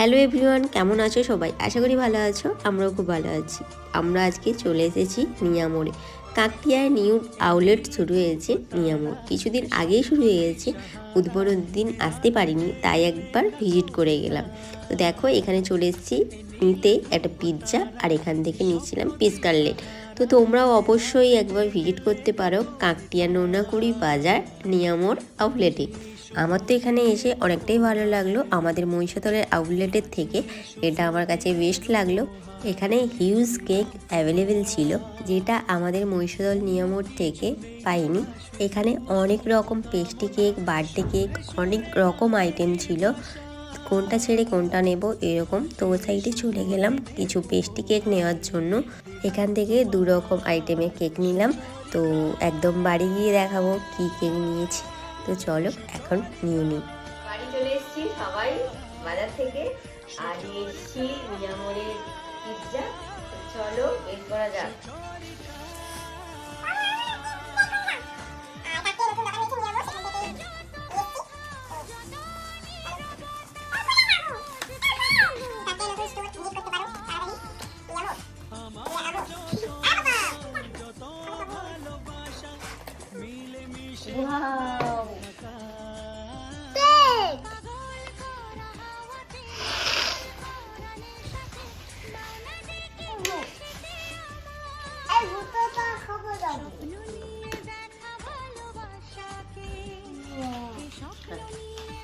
Hello everyone, কেমন আছো সবাই? আশা করি ভালো আছো, আমরাও খুব ভালো আছি। আমরা আজকে চলে এসেছি নিয়ামোড়ে কাকটিয়ায় নিউ আউটলেট শুরু হয়েছে নিয়ামোড় কিছুদিন আগেই শুরু হয়ে গেছে, উদ্বোধন দিন আসতে পারিনি, তাই একবার ভিজিট করে গেলাম। তো দেখো, এখানে চলে এসেছি, নিতে একটা পিৎজা, আর এখান থেকে নিয়েছিলাম পিস কাটলেট তো তোমরাও অবশ্যই একবার ভিজিট করতে পারো কাকটিয়া নোনাকুড়ি বাজার নিয়ামোড় আউটলেটে আমার তো এখানে এসে অনেকটাই ভালো লাগল। আমাদের মহিষাদলের আউটলেটের থেকে এটা আমার কাছে বেস্ট লাগল। এখানে হিউজ কেক অ্যাভেলেবেল ছিল, যেটা আমাদের মহিষাদল নিয়ামোর থেকে পাইনি। এখানে অনেক রকম পেস্ট্রি কেক বার্থডে কেক অনেক রকম আইটেম ছিল। কোনটা ছেড়ে কোনটা নেব এরকম তো সাইডে চলে গেলাম কিছু পেস্ট্রি কেক নেওয়ার জন্য। এখান থেকে দু রকম আইটেমের কেক নিলাম। তো একদম বাড়ি গিয়ে দেখাবো কি কেক নিয়েছি। তো চলো এখন নিয়ে নিই। বাড়ি চলে এসেছি সবাই বাজার থেকে। আর নিয়ে এসেছি মিয়ামোড়ের পিৎজা চলো বের করা যাক। Wow!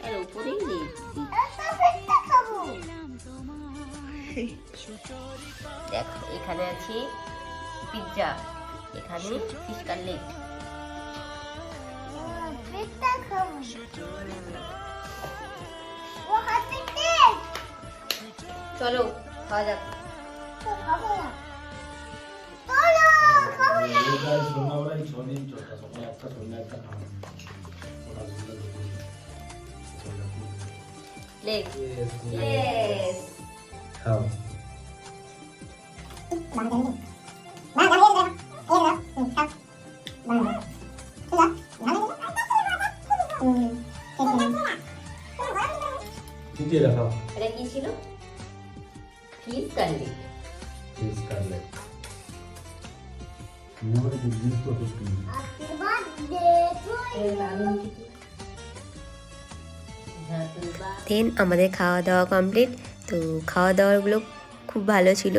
এর উপরেই দেখো এখানে আছে পিৎজা এখানে ফিশ কাটলেট চলো খাওয়া যাক। সোনাওড়াই চলতা সকালে একটা সন্ধ্যা একটা খাওয়া লেগ ইয়েস খাও চিটিয়ে রাখাও এটা কি ছিল ফিশ কাটলেট ফিস কাটলে নিয়মে বিজনেস তো কিছু দেন আমাদের খাওয়া দাওয়া কমপ্লিট তো খাওয়া দাওয়াগুলো খুব ভালো ছিল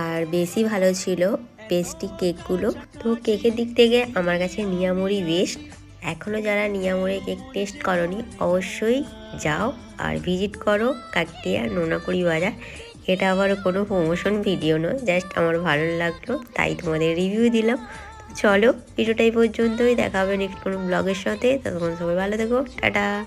আর বেশি ভালো ছিল পেস্ট্রি কেকগুলো তো কেকের দিক থেকে আমার কাছে নিয়ামরি বেস্ট এখনও যারা নিয়ামরি কেক টেস্ট করনি, অবশ্যই যাও আর ভিজিট করো কাকটিয়া নোনাকুড়ি বাজার। এটা আবার কোনো প্রমোশন ভিডিও নয় জাস্ট আমার ভালো লাগল, তাই তোমাদের রিভিউ দিলাম। চলো, ভিডিওটা এই পর্যন্তই। দেখা হবে নেক্সট কোনো ব্লগের সাথে। ততক্ষণ সবাই ভালো থেকো। টাটা।